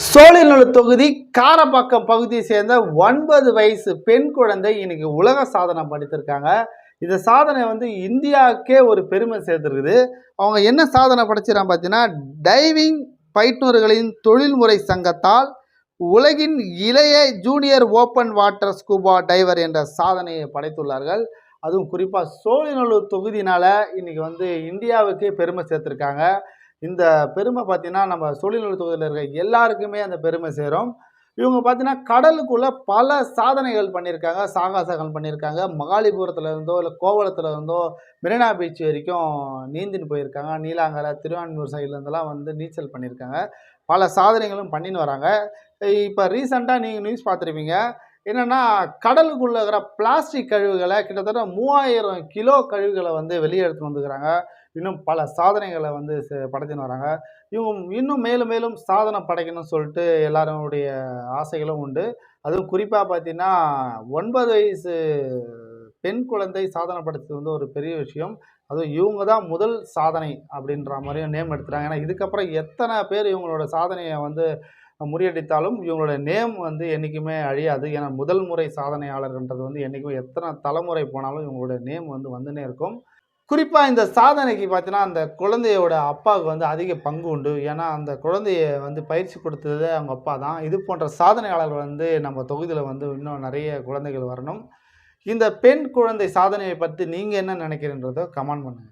சோழிநல்லூர் தொகுதி காரப்பாக்கம் பகுதியை சேர்ந்த ஒன்பது வயசு பெண் குழந்தை இன்னைக்கு உலக சாதனை படைத்திருக்காங்க. இந்த சாதனை வந்து இந்தியாவுக்கே ஒரு பெருமை சேர்த்துருக்குது. அவங்க என்ன சாதனை படைச்சிடாங்க பார்த்தீங்கன்னா டைவிங் பயிற்றுனர்களின் தொழில்முறை சங்கத்தால் உலகின் இளைய junior open water scuba diver என்ற சாதனையை படைத்துள்ளார்கள். அதுவும் குறிப்பாக சோழிநல்லூர் தொகுதினால் இன்றைக்கி வந்து இந்தியாவுக்கே பெருமை சேர்த்துருக்காங்க. இந்த பெருமை பார்த்தீங்கன்னா நம்ம சூழ்நிலை தொகுதியில் இருக்க எல்லாருக்குமே அந்த பெருமை சேரும். இவங்க பார்த்தீங்கன்னா கடலுக்குள்ளே பல சாதனைகள் பண்ணியிருக்காங்க. சாகசங்கள் பண்ணியிருக்காங்க. மகாலிபுரத்தில் இருந்தோ இல்லை கோவலத்தில் இருந்தோ மெரினா பீச் வரைக்கும் நீந்தின்னு போயிருக்காங்க. நீலாங்கரை திருவான்மூர் சைட்லேருந்துலாம் வந்து நீச்சல் பண்ணியிருக்காங்க. பல சாதனைகளும் பண்ணின்னு வராங்க. இப்போ ரீசண்டாக நீங்கள் நியூஸ் பார்த்துருப்பீங்க. என்னென்னா கடலுக்குள்ளே இருக்கிற பிளாஸ்டிக் கழிவுகளை கிட்டத்தட்ட மூவாயிரம் கிலோ கழிவுகளை வந்து வெளியே எடுத்து வந்துக்கிறாங்க. இன்னும் பல சாதனைகளை வந்து செ- வராங்க. இவங்க இன்னும் மேலும் மேலும் சாதனை படைக்கணும்னு சொல்லிட்டு எல்லாருடைய ஆசைகளும் உண்டு. அதுவும் குறிப்பாக பார்த்தீங்கன்னா ஒன்பது வயசு பெண் குழந்தை சாதனை படைச்சது வந்து ஒரு பெரிய விஷயம். அதுவும் இவங்க தான் முதல் சாதனை அப்படின்ற மாதிரியும் நேம் எடுத்துகிறாங்க ஏன்னா இதுக்கப்புறம் எத்தனை பேர் இவங்களோட சாதனையை வந்து முறியடித்தாலும் இவங்களோட நேம் வந்து என்றைக்குமே அழியாது. ஏன்னா முதல் முறை சாதனையாளர்ன்றது வந்து என்றைக்குமே எத்தனை தலைமுறை போனாலும் இவங்களோட நேம் வந்து வந்துனே இருக்கும். குறிப்பாக இந்த சாதனைக்கு பார்த்தீங்கன்னா அந்த குழந்தையோட அப்பாவுக்கு வந்து அதிக பங்கு உண்டு. ஏன்னா அந்த குழந்தைய வந்து பயிற்சி கொடுத்தது அவங்க அப்பா தான். இது போன்ற சாதனையாளர்கள் வந்து நம்ம தொகுதியில் வந்து இன்னும் நிறைய குழந்தைகள் வரணும். இந்த பெண் குழந்தை சாதனையை பற்றி நீங்கள் என்ன நினைக்கிறீன்றதோ கமெண்ட் பண்ணுங்கள்